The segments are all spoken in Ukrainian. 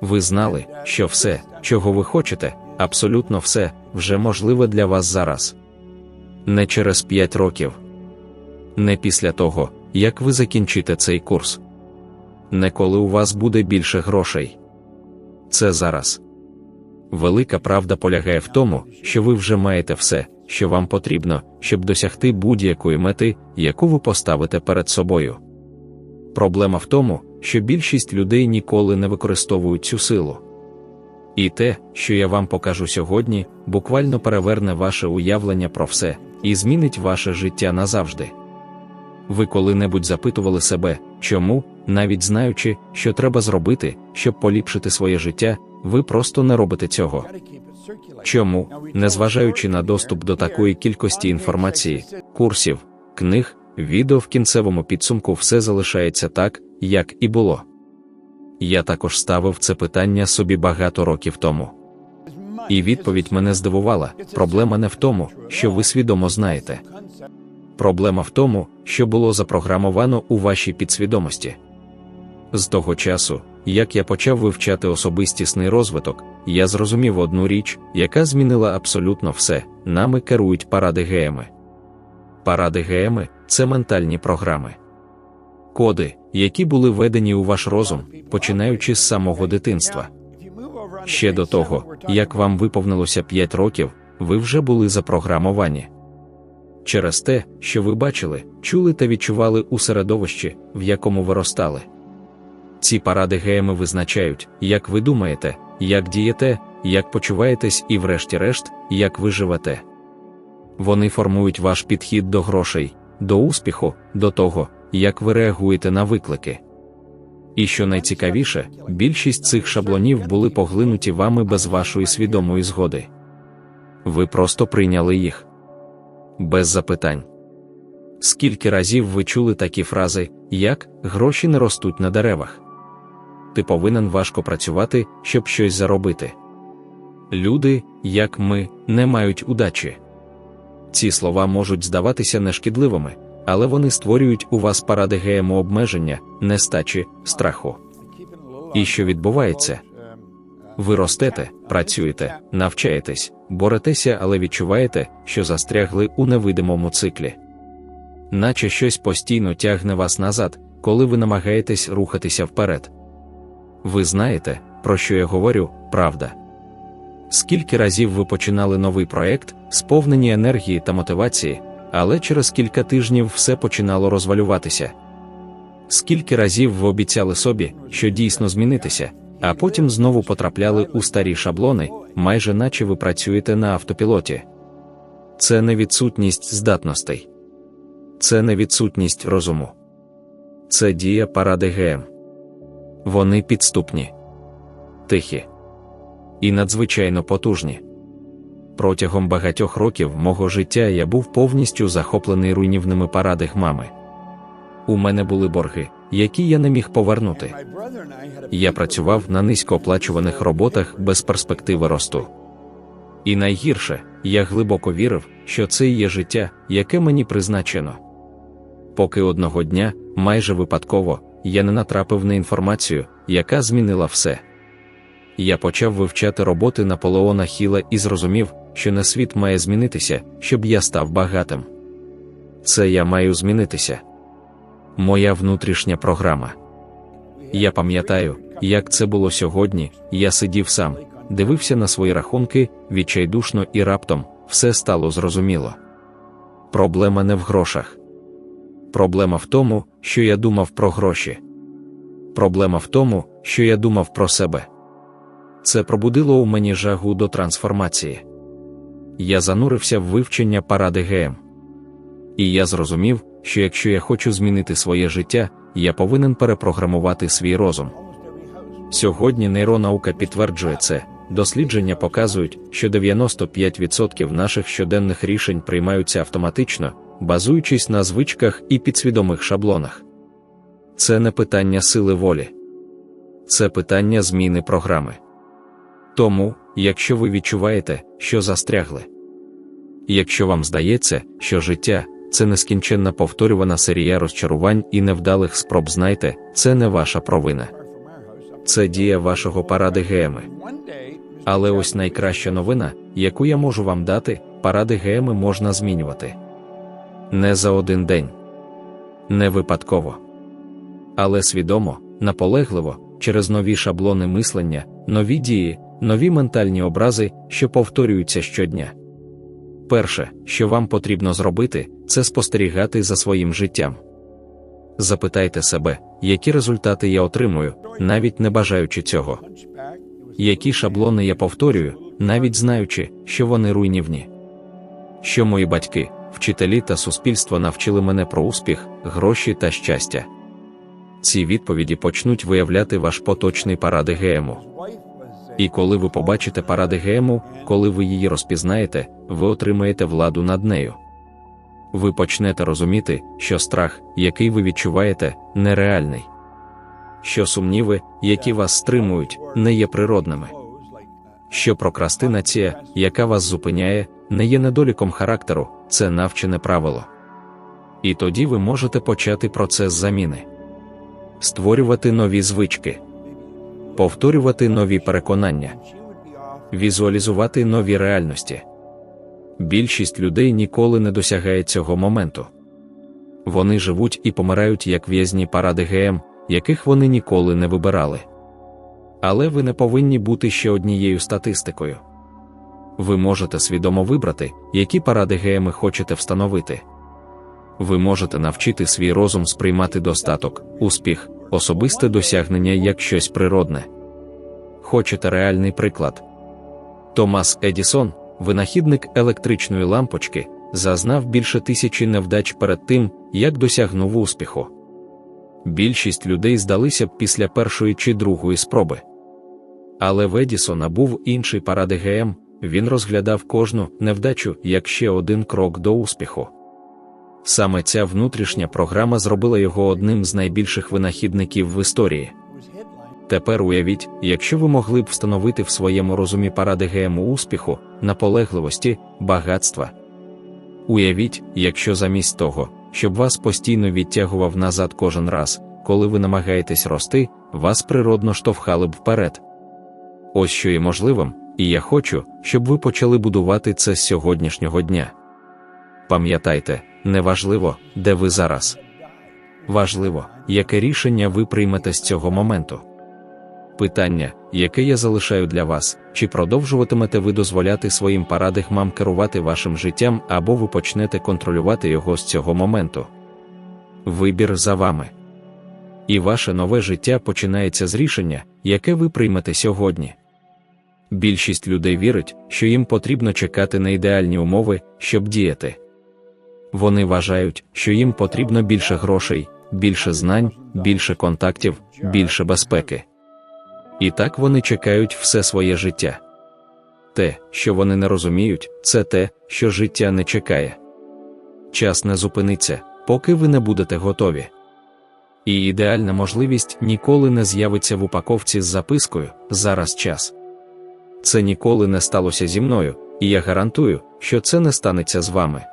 Ви знали, що все, чого ви хочете, абсолютно все, вже можливе для вас зараз. Не через 5 років. Не після того, як ви закінчите цей курс. Не коли у вас буде більше грошей. Це зараз. Велика правда полягає в тому, що ви вже маєте все, що вам потрібно, щоб досягти будь-якої мети, яку ви поставите перед собою. Проблема в тому, що більшість людей ніколи не використовують цю силу. І те, що я вам покажу сьогодні, буквально переверне ваше уявлення про все і змінить ваше життя назавжди. Ви коли-небудь запитували себе, чому, навіть знаючи, що треба зробити, щоб поліпшити своє життя, ви просто не робите цього. Чому, незважаючи на доступ до такої кількості інформації, курсів, книг, відео в кінцевому підсумку все залишається так, як і було. Я також ставив це питання собі багато років тому. І відповідь мене здивувала: проблема не в тому, що ви свідомо знаєте. Проблема в тому, що було запрограмовано у вашій підсвідомості. З того часу, як я почав вивчати особистісний розвиток, я зрозумів одну річ, яка змінила абсолютно все, нами керують паради геями. Паради геями це ментальні програми. Коди, які були введені у ваш розум, починаючи з самого дитинства. Ще до того, як вам виповнилося 5 років, ви вже були запрограмовані. Через те, що ви бачили, чули та відчували у середовищі, в якому виростали. Ці паради геями визначають, як ви думаєте, як дієте, як почуваєтесь і, врешті-решт, як ви живете. Вони формують ваш підхід до грошей, до успіху, до того, як ви реагуєте на виклики. І що найцікавіше, більшість цих шаблонів були поглинуті вами без вашої свідомої згоди. Ви просто прийняли їх без запитань. Скільки разів ви чули такі фрази, як гроші не ростуть на деревах? Ти повинен важко працювати, щоб щось заробити. Люди, як ми, не мають удачі. Ці слова можуть здаватися нешкідливими, але вони створюють у вас паради ГМО обмеження, нестачі, страху. І що відбувається? Ви ростете, працюєте, навчаєтесь, боретеся, але відчуваєте, що застрягли у невидимому циклі. Наче щось постійно тягне вас назад, коли ви намагаєтесь рухатися вперед. Ви знаєте, про що я говорю, правда. Скільки разів ви починали новий проект, сповнені енергії та мотивації, але через кілька тижнів все починало розвалюватися. Скільки разів ви обіцяли собі, що дійсно змінитися, а потім знову потрапляли у старі шаблони, майже наче ви працюєте на автопілоті. Це не відсутність здатностей, це не відсутність розуму. Це дія паради ГМ. Вони підступні, тихі і надзвичайно потужні. Протягом багатьох років мого життя я був повністю захоплений руйнівними паради мами. У мене були борги, які я не міг повернути. Я працював на низькооплачуваних роботах без перспективи росту. І найгірше, я глибоко вірив, що це є життя, яке мені призначено. Поки одного дня, майже випадково, я не натрапив на інформацію, яка змінила все. Я почав вивчати роботи Наполеона Хіла і зрозумів, що на світ має змінитися, щоб я став багатим. Це я маю змінитися. Моя внутрішня програма. Я пам'ятаю, як це було сьогодні. Я сидів сам, дивився на свої рахунки відчайдушно і раптом все стало зрозуміло. Проблема не в грошах. Проблема в тому, що я думав про гроші. Проблема в тому, що я думав про себе. Це пробудило у мені жагу до трансформації. Я занурився в вивчення паради ГМ. І я зрозумів, що якщо я хочу змінити своє життя, я повинен перепрограмувати свій розум. Сьогодні нейронаука підтверджує це. Дослідження показують, що 95% наших щоденних рішень приймаються автоматично, базуючись на звичках і підсвідомих шаблонах. Це не питання сили волі, це питання зміни програми. Тому, якщо ви відчуваєте, що застрягли, якщо вам здається, що життя це нескінченна повторювана серія розчарувань і невдалих спроб, знайте, це не ваша провина. це дія вашого парадигеми. Але ось найкраща новина, яку я можу вам дати, парадигеми можна змінювати. Не за один день, не випадково, але свідомо, наполегливо, через нові шаблони мислення, нові дії, нові ментальні образи, що повторюються щодня. Перше, що вам потрібно зробити, це спостерігати за своїм життям. Запитайте себе, які результати я отримую, навіть не бажаючи цього, які шаблони я повторюю, навіть знаючи, що вони руйнівні. Що мої батьки, вчителі та суспільство навчили мене про успіх, гроші та щастя. Ці відповіді почнуть виявляти ваш поточний паради ГМу. І коли ви побачите паради ГМу, коли ви її розпізнаєте, ви отримаєте владу над нею. Ви почнете розуміти, що страх, який ви відчуваєте, нереальний, що сумніви, які вас стримують, не є природними, що прокрастинація, яка вас зупиняє, не є недоліком характеру, це навчене правило. І тоді ви можете почати процес заміни, створювати нові звички, повторювати нові переконання, візуалізувати нові реальності. Більшість людей ніколи не досягає цього моменту. Вони живуть і помирають як в'язні паради ГМ, яких вони ніколи не вибирали. Але ви не повинні бути ще однією статистикою. Ви можете свідомо вибрати, які паради ГМи хочете встановити. Ви можете навчити свій розум сприймати достаток, успіх, особисте досягнення як щось природне. Хочете реальний приклад? Томас Едісон, винахідник електричної лампочки, зазнав більше тисячі невдач перед тим, як досягнув успіху. Більшість людей здалися б після першої чи другої спроби. Але в Едісона був інший паради ГМ, він розглядав кожну невдачу як ще один крок до успіху. Саме ця внутрішня програма зробила його одним з найбільших винахідників в історії. Тепер уявіть, якщо ви могли б встановити в своєму розумі паради ГМу успіху, наполегливості, багатства. Уявіть, якщо замість того, щоб вас постійно відтягував назад кожен раз, коли ви намагаєтесь рости, вас природно штовхали б вперед. Ось що є можливим, і я хочу, щоб ви почали будувати це з сьогоднішнього дня. Пам'ятайте, неважливо, де ви зараз. Важливо, яке рішення ви приймете з цього моменту. Питання, яке я залишаю для вас, чи продовжуватимете ви дозволяти своїм парадигмам керувати вашим життям, або ви почнете контролювати його з цього моменту? Вибір за вами. І ваше нове життя починається з рішення, яке ви приймете сьогодні. Більшість людей вірить, що їм потрібно чекати на ідеальні умови, щоб діяти. Вони вважають, що їм потрібно більше грошей, більше знань, більше контактів, більше безпеки. І так вони чекають все своє життя. Те, що вони не розуміють, це те, що життя не чекає. Час не зупиниться, поки ви не будете готові. І ідеальна можливість ніколи не з'явиться в упаковці з запискою зараз час. Це ніколи не сталося зі мною, і я гарантую, що це не станеться з вами.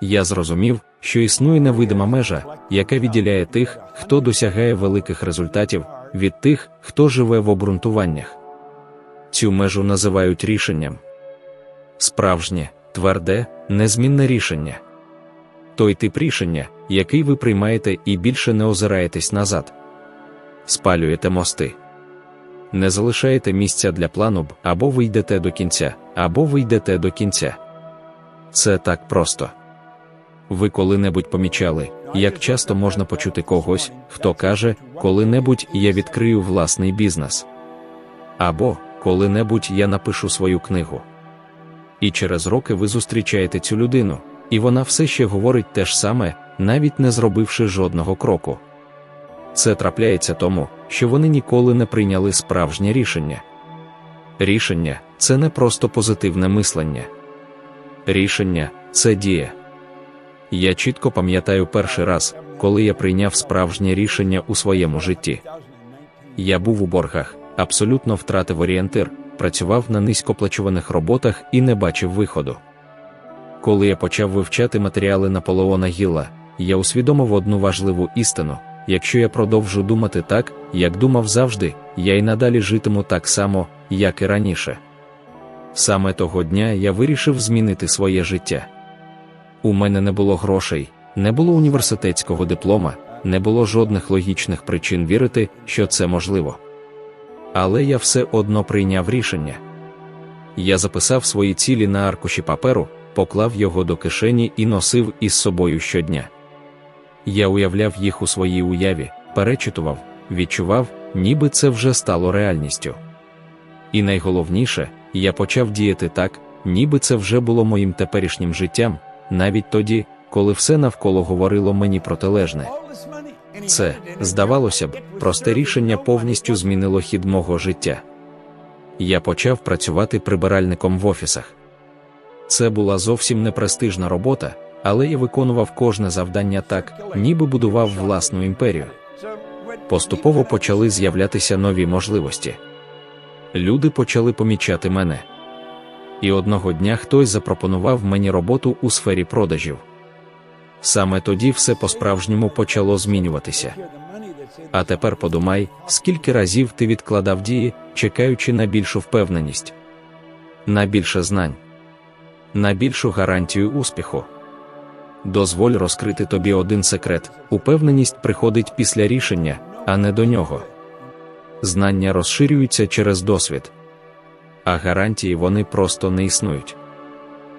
Я зрозумів, що існує невидима межа, яка відділяє тих, хто досягає великих результатів, від тих, хто живе в обґрунтуваннях. Цю межу називають рішенням. Справжнє, тверде, незмінне рішення. Той тип рішення, який ви приймаєте і більше не озираєтесь назад. Спалюєте мости. Не залишаєте місця для плану б, або ви йдете до кінця, або ви йдете до кінця. Це так просто. Ви коли-небудь помічали, як часто можна почути когось, хто каже, коли-небудь я відкрию власний бізнес. Або коли-небудь я напишу свою книгу. І через роки ви зустрічаєте цю людину, і вона все ще говорить те ж саме, навіть не зробивши жодного кроку. Це трапляється тому, що вони ніколи не прийняли справжнє рішення. Рішення це не просто позитивне мислення. Рішення це дія. Я чітко пам'ятаю перший раз, коли я прийняв справжнє рішення у своєму житті. Я був у боргах, абсолютно втратив орієнтир, працював на низькоплачуваних роботах і не бачив виходу. Коли я почав вивчати матеріали Наполеона Гілла, я усвідомив одну важливу істину: якщо я продовжу думати так, як думав завжди, я й надалі житиму так само, як і раніше. Саме того дня я вирішив змінити своє життя. У мене не було грошей, не було університетського диплома, не було жодних логічних причин вірити, що це можливо. Але я все одно прийняв рішення. Я записав свої цілі на аркуші паперу, поклав його до кишені і носив із собою щодня. Я уявляв їх у своїй уяві, перечитував, відчував, ніби це вже стало реальністю. І найголовніше, я почав діяти так, ніби це вже було моїм теперішнім життям, навіть тоді, коли все навколо говорило мені протилежне. Це, здавалося б, просте рішення повністю змінило хід мого життя. Я почав працювати прибиральником в офісах. Це була зовсім не престижна робота, але я виконував кожне завдання так, ніби будував власну імперію. Поступово почали з'являтися нові можливості. Люди почали помічати мене. І одного дня хтось запропонував мені роботу у сфері продажів. Саме тоді все по-справжньому почало змінюватися. А тепер подумай, скільки разів ти відкладав дії, чекаючи на більшу впевненість, на більше знань, на більшу гарантію успіху. Дозволь розкрити тобі один секрет: упевненість приходить після рішення, а не до нього. Знання розширюються через досвід, а гарантії вони просто не існують.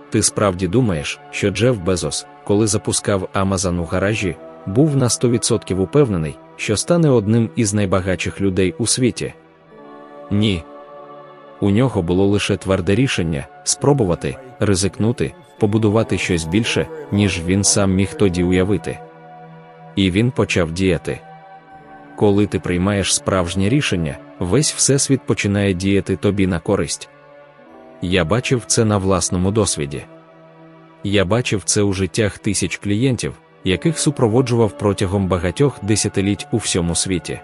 Ти справді думаєш, що Джеф Безос, коли запускав Амазон у гаражі, був на 100% упевнений, що стане одним із найбагатших людей у світі? Ні. У нього було лише тверде рішення спробувати, ризикнути, побудувати щось більше, ніж він сам міг тоді уявити. І він почав діяти. Коли ти приймаєш справжнє рішення, весь всесвіт починає діяти тобі на користь. Я бачив це на власному досвіді. Я бачив це у життях тисяч клієнтів, яких супроводжував протягом багатьох десятиліть у всьому світі.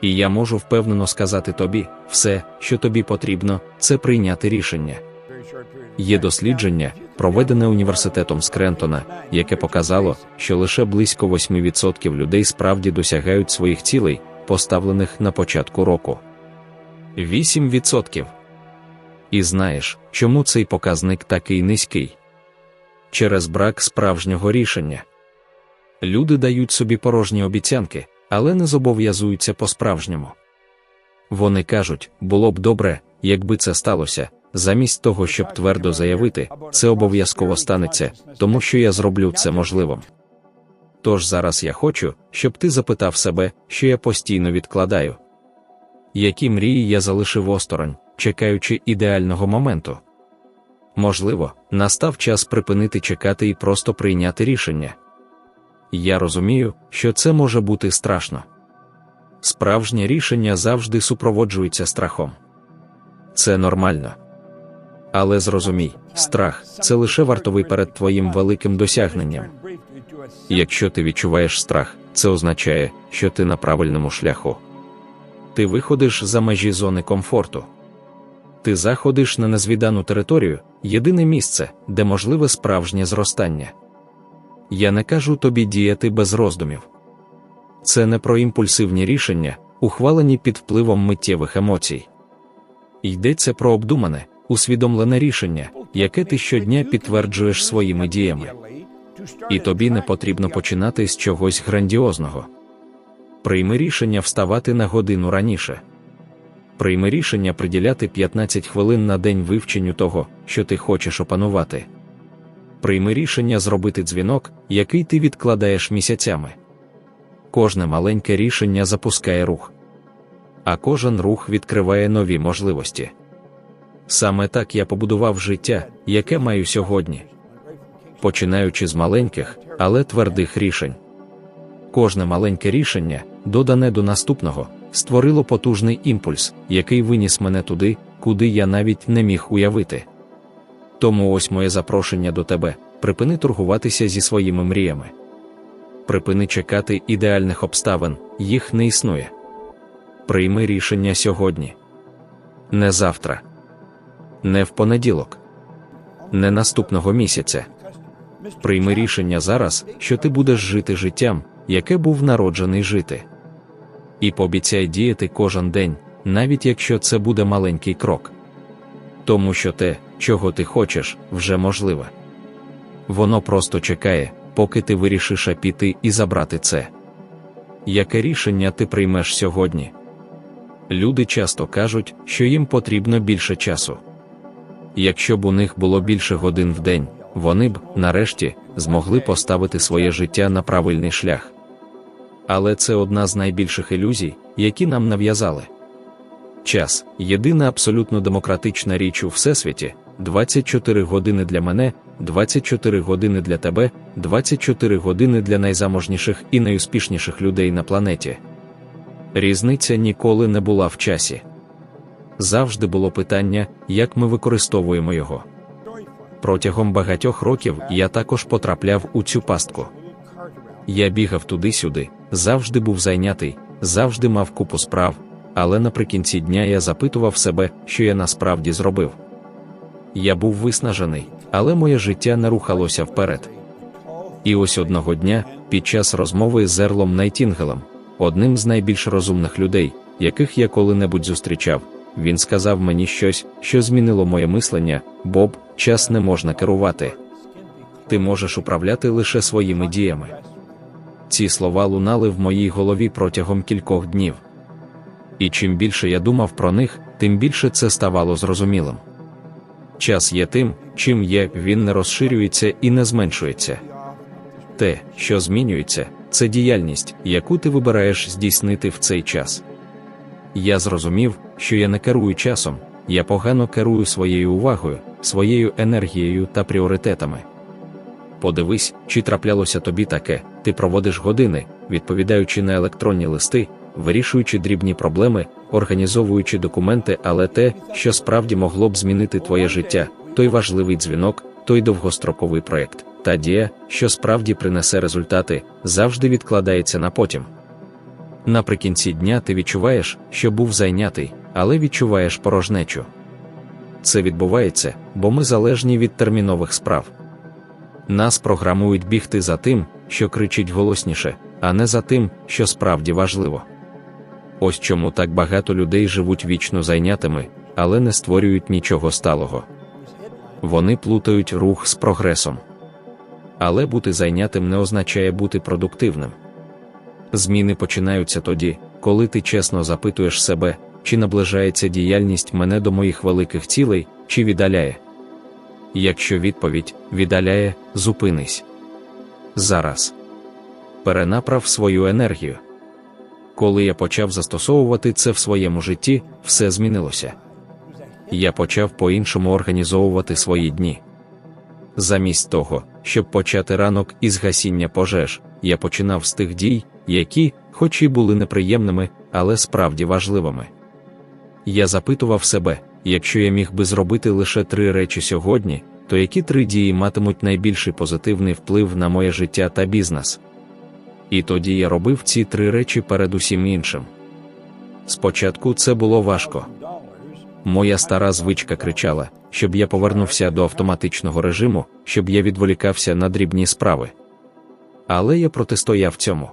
І я можу впевнено сказати тобі, все, що тобі потрібно, це прийняти рішення. Є дослідження, проведене університетом Скрентона, яке показало, що лише близько 8% людей справді досягають своїх цілей, поставлених на початку року. 8%. І знаєш, чому цей показник такий низький? Через брак справжнього рішення. Люди дають собі порожні обіцянки, але не зобов'язуються по-справжньому. Вони кажуть, було б добре, якби це сталося, замість того, щоб твердо заявити, це обов'язково станеться, тому що я зроблю це можливим. Тож зараз я хочу, щоб ти запитав себе, що я постійно відкладаю. Які мрії я залишив осторонь, чекаючи ідеального моменту? Можливо, настав час припинити чекати і просто прийняти рішення. Я розумію, що це може бути страшно. Справжнє рішення завжди супроводжується страхом. Це нормально. Але зрозумій, страх це лише вартовий перед твоїм великим досягненням. Якщо ти відчуваєш страх, це означає, що ти на правильному шляху. Ти виходиш за межі зони комфорту. Ти заходиш на незвідану територію, єдине місце, де можливе справжнє зростання. Я не кажу тобі діяти без роздумів. Це не про імпульсивні рішення, ухвалені під впливом миттєвих емоцій. Йдеться про обдумане, усвідомлене рішення, яке ти щодня підтверджуєш своїми діями. І тобі не потрібно починати з чогось грандіозного. Прийми рішення вставати на годину раніше. Прийми рішення приділяти 15 хвилин на день вивченню того, що ти хочеш опанувати. Прийми рішення зробити дзвінок, який ти відкладаєш місяцями. Кожне маленьке рішення запускає рух, а кожен рух відкриває нові можливості. Саме так я побудував життя, яке маю сьогодні, починаючи з маленьких, але твердих рішень. Кожне маленьке рішення, додане до наступного, створило потужний імпульс, який виніс мене туди, куди я навіть не міг уявити. Тому ось моє запрошення до тебе припини торгуватися зі своїми мріями. Припини чекати ідеальних обставин, їх не існує. Прийми рішення сьогодні, не завтра, не в понеділок, не наступного місяця. Прийми рішення зараз, що ти будеш жити життям, яке був народжений жити. І пообіцяй діяти кожен день, навіть якщо це буде маленький крок. Тому що те, чого ти хочеш, вже можливе. Воно просто чекає, поки ти вирішиш піти і забрати це. Яке рішення ти приймеш сьогодні? Люди часто кажуть, що їм потрібно більше часу. Якщо б у них було більше годин в день, вони б, нарешті, змогли поставити своє життя на правильний шлях. Але це одна з найбільших ілюзій, які нам нав'язали. Час єдина абсолютно демократична річ у всесвіті 24 години для мене, 24 години для тебе, 24 години для найзаможніших і найуспішніших людей на планеті. Різниця ніколи не була в часі. Завжди було питання, як ми використовуємо його. Протягом багатьох років я також потрапляв у цю пастку. Я бігав туди-сюди, завжди був зайнятий, завжди мав купу справ, але наприкінці дня я запитував себе, що я насправді зробив. Я був виснажений, але моє життя не рухалося вперед. І ось одного дня, під час розмови з Ерлом Найтінгелем, одним з найбільш розумних людей, яких я коли-небудь зустрічав, він сказав мені щось, що змінило моє мислення: Боб, час не можна керувати. Ти можеш управляти лише своїми діями. Ці слова лунали в моїй голові протягом кількох днів. І чим більше я думав про них, тим більше це ставало зрозумілим. Час є тим, чим є, він не розширюється і не зменшується. Те, що змінюється, це діяльність, яку ти вибираєш здійснити в цей час. Я зрозумів, що я не керую часом, я погано керую своєю увагою, своєю енергією та пріоритетами. Подивись, чи траплялося тобі таке, ти проводиш години, відповідаючи на електронні листи, вирішуючи дрібні проблеми, організовуючи документи, але те, що справді могло б змінити твоє життя, той важливий дзвінок, той довгостроковий проєкт, та дія, що справді принесе результати, завжди відкладається на потім. Наприкінці дня ти відчуваєш, що був зайнятий, але відчуваєш порожнечу. Це відбувається, бо ми залежні від термінових справ. Нас програмують бігти за тим, що кричить голосніше, а не за тим, що справді важливо. Ось чому так багато людей живуть вічно зайнятими, але не створюють нічого сталого. Вони плутають рух з прогресом. Але бути зайнятим не означає бути продуктивним. Зміни починаються тоді, коли ти чесно запитуєш себе, чи наближається діяльність мене до моїх великих цілей, чи віддаляє. Якщо відповідь віддаляє, зупинись. Зараз перенаправ свою енергію. Коли я почав застосовувати це в своєму житті, все змінилося. Я почав по-іншому організовувати свої дні. Замість того, щоб почати ранок із гасіння пожеж, я починав з тих дій, які, хоч і були неприємними, але справді важливими. Я запитував себе, якщо я міг би зробити лише три речі сьогодні, то які три дії матимуть найбільший позитивний вплив на моє життя та бізнес? І тоді я робив ці три речі перед усім іншим. Спочатку це було важко. Моя стара звичка кричала, щоб я повернувся до автоматичного режиму, щоб я відволікався на дрібні справи. Але я протистояв цьому.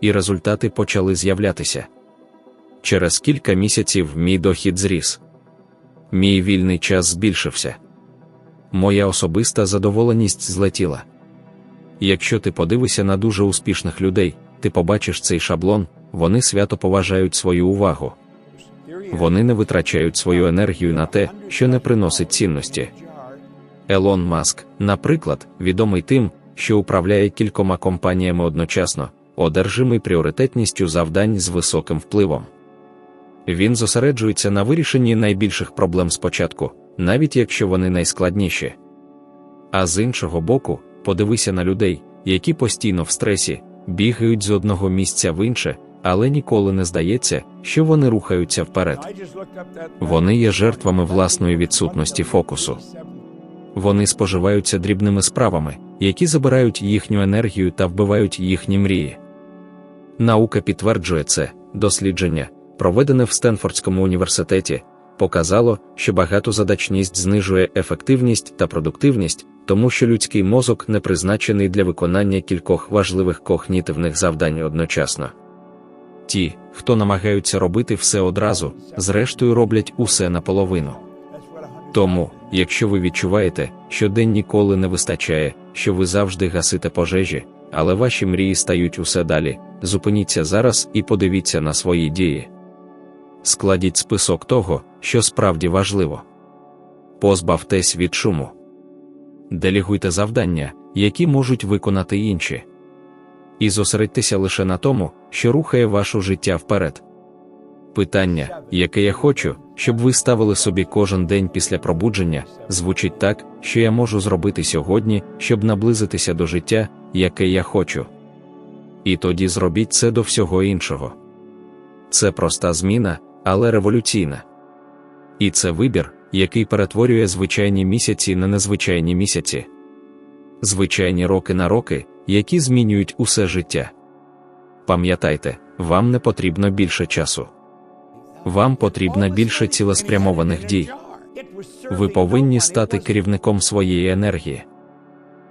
І результати почали з'являтися. Через кілька місяців мій дохід зріс. Мій вільний час збільшився. Моя особиста задоволеність злетіла. Якщо ти подивишся на дуже успішних людей, ти побачиш цей шаблон, вони свято поважають свою увагу. Вони не витрачають свою енергію на те, що не приносить цінності. Елон Маск, наприклад, відомий тим, що управляє кількома компаніями одночасно, одержимий пріоритетністю завдань з високим впливом. Він зосереджується на вирішенні найбільших проблем спочатку, навіть якщо вони найскладніші. А з іншого боку, подивися на людей, які постійно в стресі, бігають з одного місця в інше, але ніколи не здається, що вони рухаються вперед. Вони є жертвами власної відсутності фокусу. Вони споживаються дрібними справами, які забирають їхню енергію та вбивають їхні мрії. Наука підтверджує це дослідження, проведене в Стенфордському університеті, показало, що багатозадачність знижує ефективність та продуктивність, тому що людський мозок не призначений для виконання кількох важливих когнітивних завдань одночасно. Ті, хто намагаються робити все одразу, зрештою роблять усе наполовину. Тому, якщо ви відчуваєте, що день ніколи не вистачає, що ви завжди гасите пожежі, але ваші мрії стають усе далі, зупиніться зараз і подивіться на свої дії. Складіть список того, що справді важливо. Позбавтесь від шуму. Делігуйте завдання, які можуть виконати інші. І зосередьтеся лише на тому, що рухає ваше життя вперед. Питання, яке я хочу, щоб ви ставили собі кожен день після пробудження, звучить так, що я можу зробити сьогодні, щоб наблизитися до життя, яке я хочу. І тоді зробіть це до всього іншого. Це проста зміна, але революційна. І це вибір, який перетворює звичайні місяці на незвичайні місяці, звичайні роки на роки, які змінюють усе життя. Пам'ятайте, вам не потрібно більше часу. Вам потрібно більше цілеспрямованих дій. Ви повинні стати керівником своєї енергії.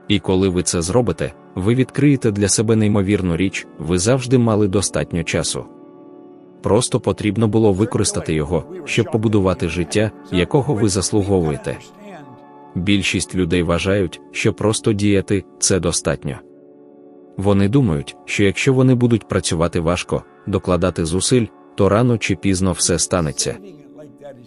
І коли ви це зробите, ви відкриєте для себе неймовірну річ, ви завжди мали достатньо часу. Просто потрібно було використати його, щоб побудувати життя, якого ви заслуговуєте. Більшість людей вважають, що просто діяти це достатньо. Вони думають, що якщо вони будуть працювати важко, докладати зусиль, то рано чи пізно все станеться.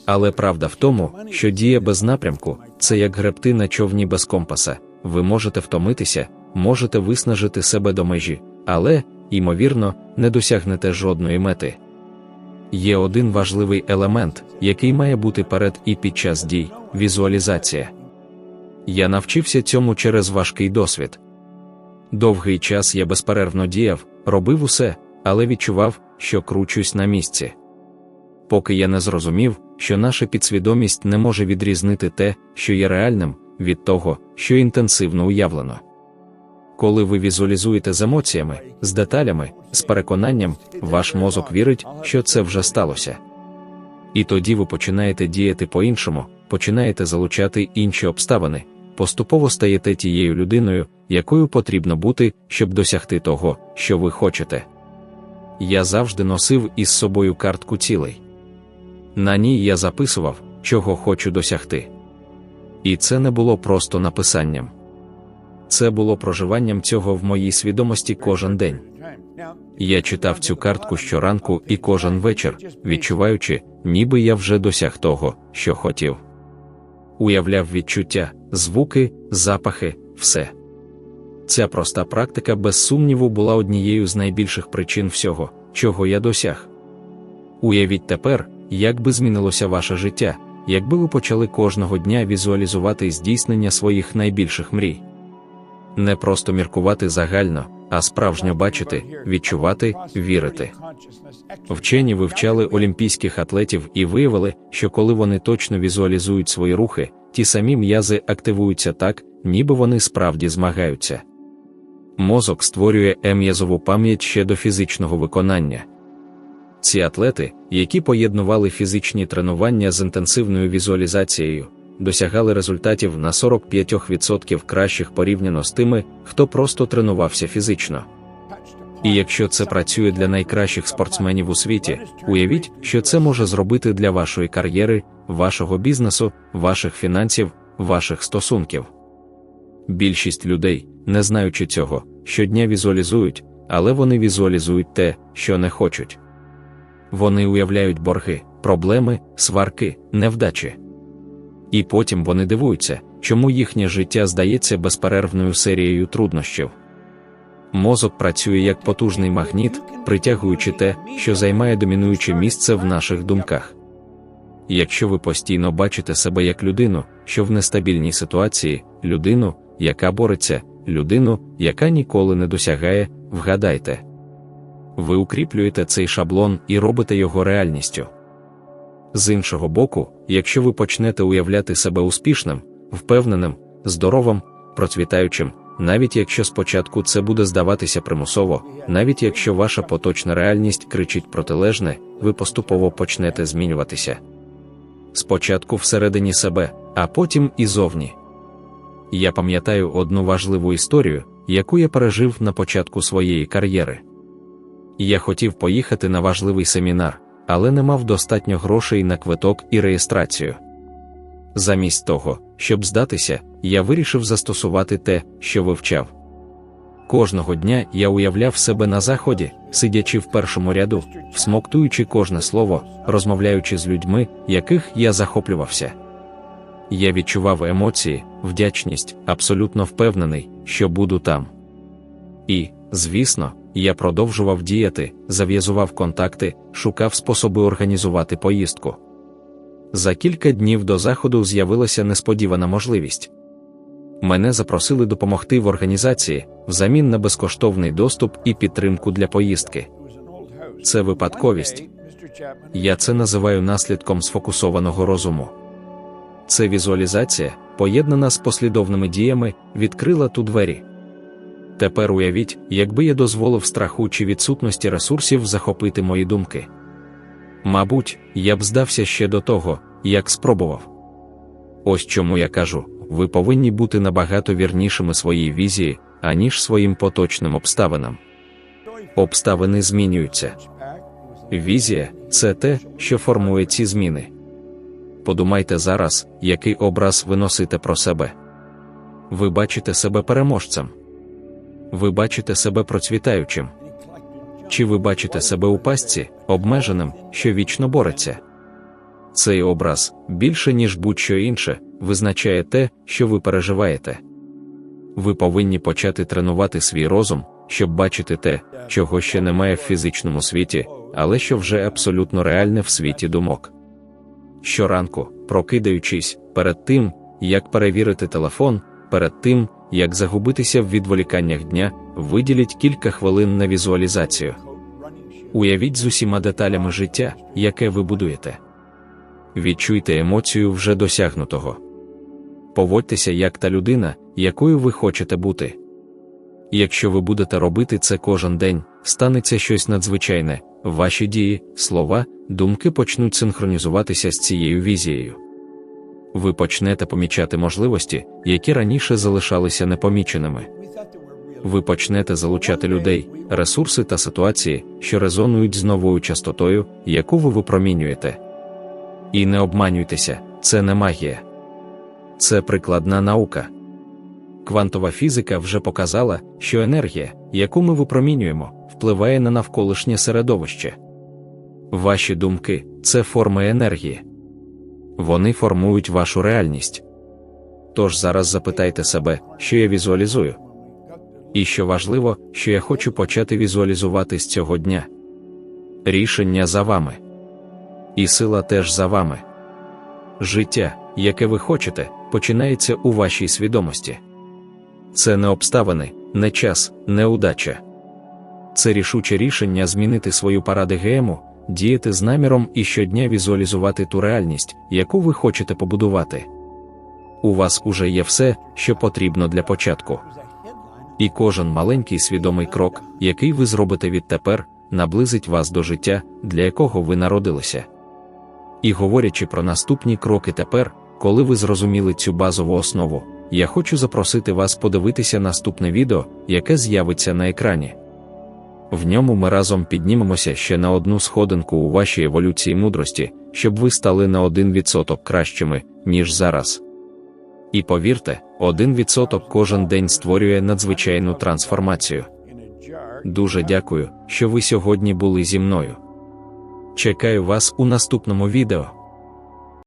Але правда в тому, що дія без напрямку це як гребти на човні без компаса. Ви можете втомитися, можете виснажити себе до межі, але, ймовірно, не досягнете жодної мети. Є один важливий елемент, який має бути перед і під час дій візуалізація. Я навчився цьому через важкий досвід. Довгий час я безперервно діяв, робив усе, але відчував, що кручусь на місці. Поки я не зрозумів, що наша підсвідомість не може відрізнити те, що є реальним, від того, що інтенсивно уявлено. Коли ви візуалізуєте з емоціями, з деталями, з переконанням, ваш мозок вірить, що це вже сталося. І тоді ви починаєте діяти по-іншому, починаєте залучати інші обставини, поступово стаєте тією людиною, якою потрібно бути, щоб досягти того, що ви хочете. Я завжди носив із собою картку цілей. На ній я записував, чого хочу досягти. І це не було просто написанням. Це було проживанням цього в моїй свідомості кожен день. Я читав цю картку щоранку і кожен вечір, відчуваючи, ніби я вже досяг того, що хотів. Уявляв відчуття, звуки, запахи, все. Ця проста практика, без сумніву, була однією з найбільших причин всього, чого я досяг. Уявіть тепер, як би змінилося ваше життя, якби ви почали кожного дня візуалізувати здійснення своїх найбільших мрій. Не просто міркувати загально, а справжньо бачити, відчувати, вірити. Вчені вивчали олімпійських атлетів і виявили, що коли вони точно візуалізують свої рухи, ті самі м'язи активуються так, ніби вони справді змагаються. Мозок створює ем'язову пам'ять ще до фізичного виконання. Ці атлети, які поєднували фізичні тренування з інтенсивною візуалізацією, досягали результатів на 45% кращих порівняно з тими, хто просто тренувався фізично. І якщо це працює для найкращих спортсменів у світі, уявіть, що це може зробити для вашої кар'єри, вашого бізнесу, ваших фінансів, ваших стосунків. Більшість людей, не знаючи цього, щодня візуалізують, але вони візуалізують те, що не хочуть. Вони уявляють борги, проблеми, сварки, невдачі. І потім вони дивуються, чому їхнє життя здається безперервною серією труднощів. Мозок працює як потужний магніт, притягуючи те, що займає домінуюче місце в наших думках. Якщо ви постійно бачите себе як людину, що в нестабільній ситуації, людину, яка бореться, людину, яка ніколи не досягає, вгадайте. Ви укріплюєте цей шаблон і робите його реальністю. З іншого боку, якщо ви почнете уявляти себе успішним, впевненим, здоровим, процвітаючим, навіть якщо спочатку це буде здаватися примусово, навіть якщо ваша поточна реальність кричить протилежне, ви поступово почнете змінюватися. Спочатку всередині себе, а потім і зовні. Я пам'ятаю одну важливу історію, яку я пережив на початку своєї кар'єри. Я хотів поїхати на важливий семінар, але не мав достатньо грошей на квиток і реєстрацію. Замість того, щоб здатися, я вирішив застосувати те, що вивчав. Кожного дня я уявляв себе на заході, сидячи в першому ряду, всмоктуючи кожне слово, розмовляючи з людьми, яких я захоплювався. Я відчував емоції, вдячність, абсолютно впевнений, що буду там. І, звісно, я продовжував діяти, зав'язував контакти, шукав способи організувати поїздку. За кілька днів до заходу з'явилася несподівана можливість. Мене запросили допомогти в організації взамін на безкоштовний доступ і підтримку для поїздки. Це випадковість. Я це називаю наслідком сфокусованого розуму. Це візуалізація, поєднана з послідовними діями, відкрила ту двері. Тепер уявіть, якби я дозволив страху чи відсутності ресурсів захопити мої думки. Мабуть, я б здався ще до того, як спробував. Ось чому я кажу: ви повинні бути набагато вірнішими своїй візії, аніж своїм поточним обставинам. Обставини змінюються. Візія це те, що формує ці зміни. Подумайте зараз, який образ ви носите про себе. Ви бачите себе переможцем. Ви бачите себе процвітаючим. Чи ви бачите себе у пастці, обмеженим, що вічно бореться? Цей образ, більше ніж будь-що інше, визначає те, що ви переживаєте. Ви повинні почати тренувати свій розум, щоб бачити те, чого ще немає в фізичному світі, але що вже абсолютно реальне в світі думок. Щоранку, прокидаючись, перед тим, як перевірити телефон, перед тим, як загубитися в відволіканнях дня, виділіть кілька хвилин на візуалізацію. Уявіть з усіма деталями життя, яке ви будуєте. Відчуйте емоцію вже досягнутого. Поводьтеся як та людина, якою ви хочете бути. Якщо ви будете робити це кожен день, станеться щось надзвичайне, ваші дії, слова, думки почнуть синхронізуватися з цією візією. Ви почнете помічати можливості, які раніше залишалися непоміченими. Ви почнете залучати людей, ресурси та ситуації, що резонують з новою частотою, яку ви випромінюєте. І не обманюйтеся, це не магія. Це прикладна наука. Квантова фізика вже показала, що енергія, яку ми випромінюємо, впливає на навколишнє середовище. Ваші думки це форми енергії. Вони формують вашу реальність. Тож зараз запитайте себе, що я візуалізую. І що важливо, що я хочу почати візуалізувати з цього дня. Рішення за вами. І сила теж за вами. Життя, яке ви хочете, починається у вашій свідомості. Це не обставини, не час, не удача. Це рішуче рішення змінити свою парадигему, діяти з наміром і щодня візуалізувати ту реальність, яку ви хочете побудувати. У вас уже є все, що потрібно для початку. І кожен маленький свідомий крок, який ви зробите відтепер, наблизить вас до життя, для якого ви народилися. І говорячи про наступні кроки тепер, коли ви зрозуміли цю базову основу, я хочу запросити вас подивитися наступне відео, яке з'явиться на екрані. В ньому ми разом піднімемося ще на одну сходинку у вашій еволюції мудрості, щоб ви стали на 1% кращими, ніж зараз. І повірте, 1% кожен день створює надзвичайну трансформацію. Дуже дякую, що ви сьогодні були зі мною. Чекаю вас у наступному відео.